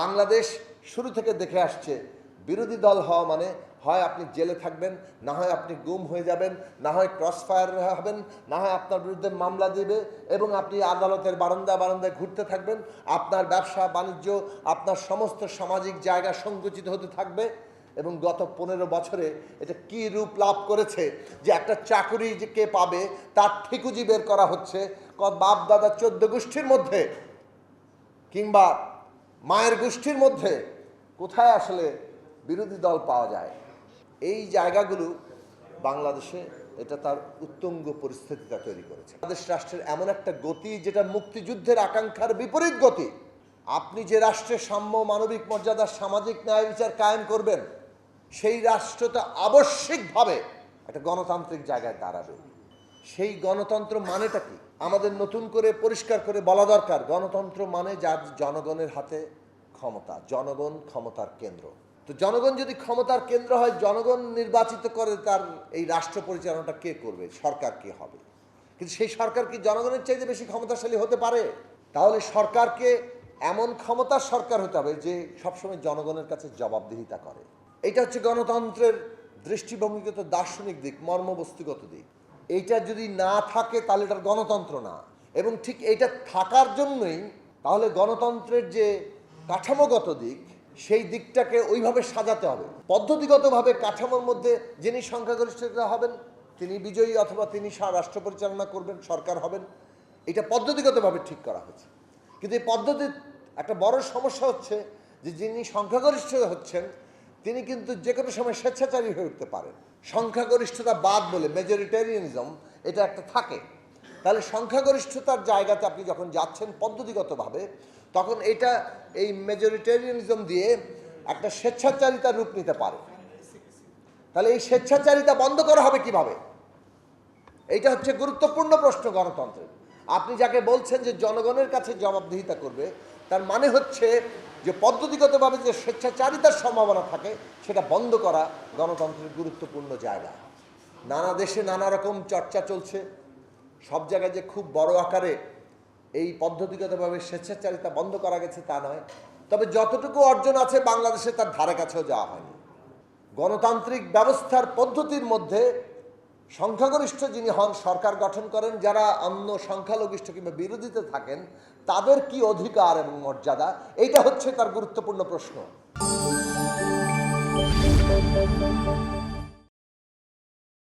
বাংলাদেশ শুরু থেকে দেখে আসছে, বিরোধী দল হওয়া মানে হয় আপনি জেলে থাকবেন, না হয় আপনি গুম হয়ে যাবেন, না হয় ক্রস ফায়ার হবেন, না হয় আপনার বিরুদ্ধে মামলা দিবে এবং আপনি আদালতের বারান্দা বারান্দায় ঘুরতে থাকবেন, আপনার ব্যবসা, বাণিজ্য, আপনার সমস্ত সামাজিক জায়গা সংকুচিত হতে থাকবে এবং গত পনেরো বছরে এটা কি রূপ লাভ করেছে যে একটা চাকরি যে কে পাবে তার ঠিকুজি বের করা হচ্ছে। বাপ দাদা চোদ্দ গোষ্ঠীর মধ্যে কিংবা মায়ের গোষ্ঠীর মধ্যে কোথায় আসলে বিরোধী দল পাওয়া যায়? এই জায়গাগুলো বাংলাদেশে এটা তার উত্তঙ্গ পরিস্থিতিটা তৈরি করেছে। বাংলাদেশ রাষ্ট্রের এমন একটা গতি, যেটা মুক্তিযুদ্ধের আকাঙ্ক্ষার বিপরীত গতি। আপনি যে রাষ্ট্রের সাম্য, মানবিক মর্যাদা, সামাজিক ন্যায় বিচার কায়েম করবেন, সেই রাষ্ট্রটা আবশ্যিকভাবে একটা গণতান্ত্রিক জায়গায় দাঁড়াবে। সেই গণতন্ত্র মানেটা কি? আমাদের নতুন করে পরিষ্কার করে বলা দরকার, গণতন্ত্র মানে যার জনগণের হাতে ক্ষমতা, জনগণ ক্ষমতার কেন্দ্র। তো জনগণ যদি ক্ষমতার কেন্দ্র হয়, জনগণ নির্বাচিত করে তার এই রাষ্ট্র পরিচালনাটা কে করবে? সরকার কে হবে? কিন্তু সেই সরকার কি জনগণের চাইতে বেশি ক্ষমতাশালী হতে পারে? তাহলে সরকারকে এমন ক্ষমতার সরকার হতে হবে যে সবসময় জনগণের কাছে জবাবদিহিতা করে। এটা হচ্ছে গণতন্ত্রের দৃষ্টিভঙ্গিগত দার্শনিক দিক, মর্মবস্তুগত দিক। এইটা যদি না থাকে, তাহলে এটার গণতন্ত্র না। এবং ঠিক এইটা থাকার জন্যই তাহলে গণতন্ত্রের যে কাঠামোগত দিক, সেই দিকটাকে ওইভাবে সাজাতে হবে। পদ্ধতিগতভাবে কাঠামোর মধ্যে যিনি সংখ্যাগরিষ্ঠতা হবেন, তিনি বিজয়ী অথবা তিনি রাষ্ট্র পরিচালনা করবেন, সরকার হবেন, এটা পদ্ধতিগতভাবে ঠিক করা হয়েছে। কিন্তু এই পদ্ধতির একটা বড় সমস্যা হচ্ছে যে যিনি সংখ্যাগরিষ্ঠ হচ্ছেন, তিনি কিন্তু যে কোনো সময় স্বেচ্ছাচারী হয়ে উঠতে পারেন। সংখ্যাগরিষ্ঠতা বাদ বলে মেজরিটেরিয়ানিজম এটা একটা থাকে। তাহলে সংখ্যাগরিষ্ঠতার জায়গাতে আপনি যখন যাচ্ছেন পদ্ধতিগতভাবে, তখন এটা এই মেজরিটেরিয়ানিজম দিয়ে একটা স্বেচ্ছাচারিতার রূপ নিতে পারে। তাহলে এই স্বেচ্ছাচারিতা বন্ধ করা হবে কীভাবে? এইটা হচ্ছে গুরুত্বপূর্ণ প্রশ্ন গণতন্ত্রের। আপনি যাকে বলছেন যে জনগণের কাছে জবাবদিহিতা করবে তার মানে হচ্ছে যে পদ্ধতিগতভাবে যে স্বেচ্ছাচারিতার সম্ভাবনা থাকে, সেটা বন্ধ করা গণতন্ত্রের গুরুত্বপূর্ণ জায়গা। নানা দেশে নানা রকম চর্চা চলছে। সব জায়গায় যে খুব বড় আকারে এই পদ্ধতিগতভাবে স্বেচ্ছাচারিতা বন্ধ করা গেছে তা নয়। তবে যতটুকু অর্জন আছে বাংলাদেশে তার ধারে কাছেও যাওয়া হয়নি। গণতান্ত্রিক ব্যবস্থার পদ্ধতির মধ্যে সংখ্যাগরিষ্ঠ যিনি হন, সরকার গঠন করেন, যারা অন্য সংখ্যালঘিষ্ঠ কিংবা বিরোধীতে থাকেন, তাদের কি অধিকার এবং মর্যাদা? এইটা হচ্ছে তার গুরুত্বপূর্ণ প্রশ্ন।